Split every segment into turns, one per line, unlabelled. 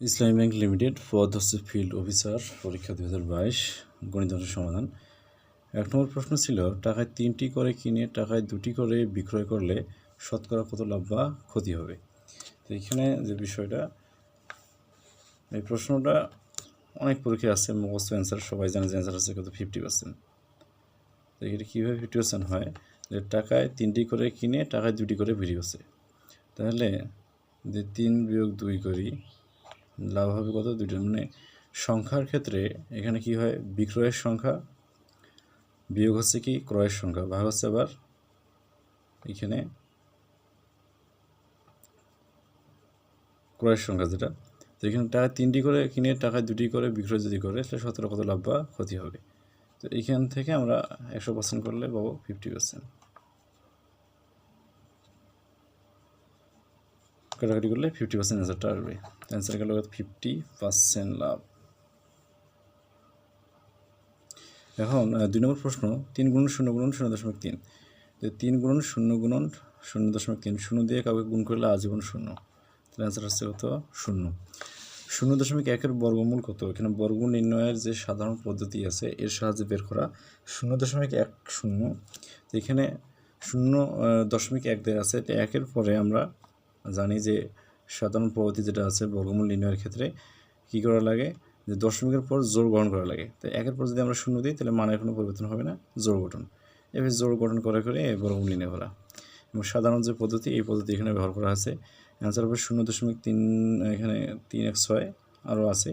ইসলামী bank limited পদ হচ্ছে field officer পরীক্ষা দুই হাজার বাইশ, গণিত সমাধান। এক নম্বর প্রশ্ন ছিল, টাকায় তিনটি করে কিনে, টাকায় দুটি করে বিক্রয় করলে শতকরা কত লাভ বা ক্ষতি হবে? তো এখানে যে বিষয়টা, এই প্রশ্নটা অনেক পরীক্ষায় আসছে মুখস্থ অ্যান্সার সবাই জানে যে অ্যান্সার আছে কত ফিফটি পার্সেন্ট তো এটা কীভাবে ফিফটি পার্সেন্ট হয়? যে টাকায় তিনটি করে কিনে, টাকায় দুটি করে বিক্রি হচ্ছে তাহলে যে তিন বিয়োগ দুই করি লাভ হবে কত? দুইটা। মানে সংখ্যার ক্ষেত্রে এখানে কি হয়? বিক্রয়ের সংখ্যা বিয়োগ হচ্ছে কি? ক্রয়ের সংখ্যা। ভাগ হচ্ছে আবার এখানে ক্রয়ের সংখ্যা যেটা। তো এখানে টাকা তিনটি করে কিনে, টাকা দুটি করে বিক্রয় যদি করে, তাহলে সতেরো কত লাভ বা ক্ষতি হবে। তো এখান থেকে আমরা একশো পার্সেন্ট করলে পাবো ফিফটি পার্সেন্ট কাটাকাটি করলে ফিফটি পার্সেন্ট অ্যান্সারটা আসবে। অ্যান্সার গেল ফিফটি পার্সেন্ট লাভ। এখন দুই নম্বর প্রশ্ন, তিন গুণ শূন্য গুণন শূন্য দশমিক তিন। তিন গুণন শূন্য গুণন শূন্য দশমিক তিন, শূন্য দিয়ে কাউকে গুণ করলে আজীবন শূন্য। তাহলে অ্যান্সার হচ্ছে কত? শূন্য। শূন্য দশমিক একের বর্গমূল কত? এখানে বর্গমূল নির্ণয়ের যে সাধারণ পদ্ধতি আছে, এর সাহায্যে বের করা শূন্য দশমিক এক শূন্য। এখানে শূন্য দশমিক এক দেওয়া আছে একের পরে আমরা জানি যে সাধারণ পদ্ধতি যেটা আছে বর্গমূল নির্ণয়ের ক্ষেত্রে কী করা লাগে? যে দশমিকের পর জোর গঠন করা লাগে। তো একের পর যদি আমরা শূন্য দিই, তাহলে মানের কোনো পরিবর্তন হবে না। জোর গঠন। এভাবে জোর গঠন করে করে বর্গমূল নির্ণয় করা। এবং সাধারণ যে পদ্ধতি, এই পদ্ধতি এখানে ব্যবহার করা আছে। অ্যান্সার হবে শূন্য দশমিক তিন, এখানে তিন এক ছয় আরও আছে।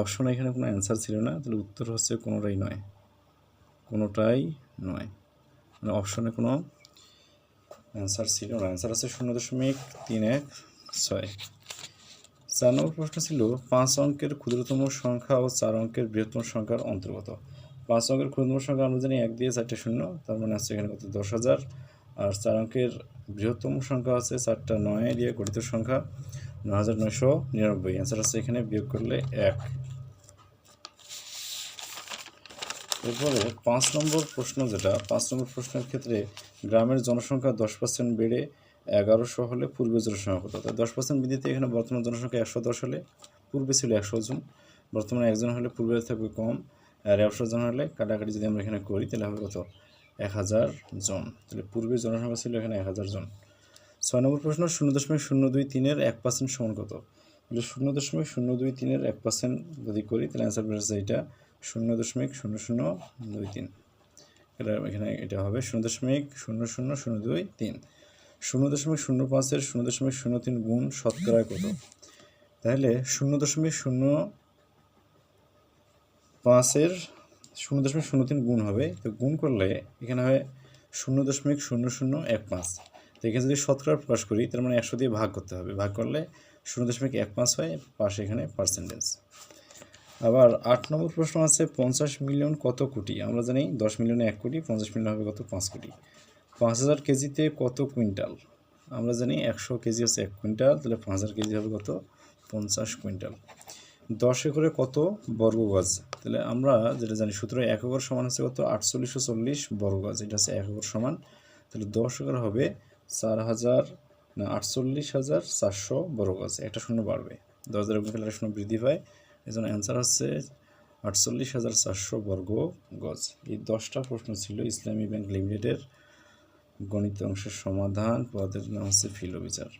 অপশন এখানে কোনো অ্যান্সার ছিল না। তাহলে উত্তর হচ্ছে কোনোটাই নয়। কোনোটাই নয়। মানে অপশনে কোনো অ্যান্সার ছিল অ্যান্সার আছে শূন্য দশমিক তিন এক ছয়। চার নম্বর প্রশ্ন ছিল, পাঁচ অঙ্কের ক্ষুদ্রতম সংখ্যা ও চার অঙ্কের বৃহত্তম সংখ্যার অন্তর্গত। পাঁচ অঙ্কের ক্ষুদ্রতম সংখ্যা আমরা জানি এক দিয়ে চারটে শূন্য, তার মানে আছে এখানে কত? দশ হাজার। আর চার অঙ্কের বৃহত্তম সংখ্যা আছে চারটা নয় দিয়ে গঠিত সংখ্যা ন হাজার নয়শো নিরানব্বই। অ্যান্সার আছে এখানে বিয়োগ করলে এক। এরপরে পাঁচ নম্বর প্রশ্ন যেটা, পাঁচ নম্বর প্রশ্নের ক্ষেত্রে গ্রামের জনসংখ্যা দশ পার্সেন্ট বেড়ে এগারোশো হলে পূর্বে জনসংখ্যা কত? তাই দশ পার্সেন্ট বৃদ্ধিতে এখানে বর্তমান জনসংখ্যা একশো দশ হলে পূর্বে ছিল একশো জন। বর্তমানে একজন হলে পূর্বে থাকবে কম, আর একশো জন হলে কাটাকাটি যদি আমরা এখানে করি, তাহলে হবে কত? এক হাজার জন। তাহলে পূর্বে জনসংখ্যা ছিল এখানে এক হাজার জন। ছয় নম্বর প্রশ্ন, শূন্য দশমিক শূন্য দুই তিনের এক পার্সেন্ট সমান কত? তাহলে শূন্য দশমিক শূন্য দুই তিনের এক পার্সেন্ট যদি করি, তাহলে অ্যান্সার বেরোচ্ছে এটা শূন্য দশমিক শূন্য শূন্য দুই তিন। এটা এখানে এটা হবে শূন্য দশমিক শূন্য শূন্য শূন্য দুই তিন। শূন্য দশমিক শূন্য পাঁচের শূন্য দশমিক শূন্য তিন গুণ শতকরা কত? তাহলে শূন্য দশমিক শূন্য পাঁচের শূন্য দশমিক শূন্য তিন গুণ হবে। তো গুণ করলে এখানে হয় শূন্য দশমিক শূন্য শূন্য এক পাঁচ। তো এখানে যদি শতকরা প্রকাশ করি, তার মানে একশো দিয়ে ভাগ করতে হবে। ভাগ করলে শূন্য দশমিক এক পাঁচ হয় পাশে এখানে পার্সেন্টেজ আবার আট নম্বর প্রশ্ন আছে, পঞ্চাশ মিলিয়ন কত কোটি? আমরা জানি দশ মিলিয়নে এক কোটি, পঞ্চাশ মিলিয়ন হবে কত? পাঁচ কোটি। পাঁচ হাজার কেজিতে কত কুইন্টাল? আমরা জানি একশো কেজি হচ্ছে এক কুইন্টাল, তাহলে পাঁচ হাজার কেজি হবে কত? পঞ্চাশ কুইন্টাল। দশ একরে কত বর্গ গজ তাহলে আমরা যেটা জানি সূত্র, এক একর সমান হচ্ছে কত? আটচল্লিশশো চল্লিশ বর্গ গজ এটা হচ্ছে এক একর সমান। তাহলে দশ একর হবে চার হাজার, না, আটচল্লিশ হাজার চারশো বর্গ গজ একটা শূন্য বাড়বে। দশ হাজার শূন্য বৃদ্ধি পায়। এই অ্যান্সার হচ্ছে আটচল্লিশ হাজার চারশো বর্গ গজ। এই দশটা প্রশ্ন ছিল ইসলামী ব্যাংক লিমিটেডের গণিত অংশের সমাধান পদের নাম হচ্ছে ফিলো বিচার